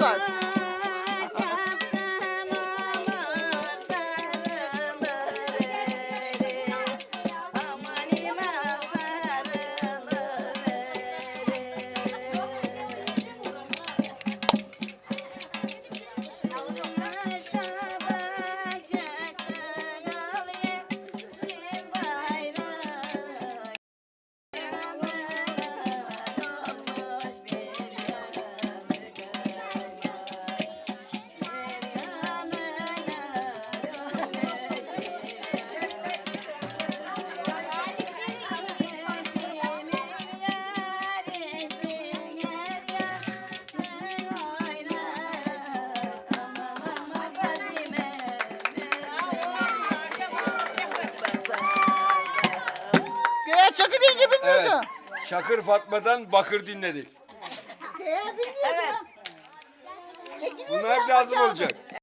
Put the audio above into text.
Robert. Çakır iyi gibi Evet. miydi? Şakır Fatma'dan Bakır dinledik. Göğe bilmiyordum. Bunlar hep lazım olacak.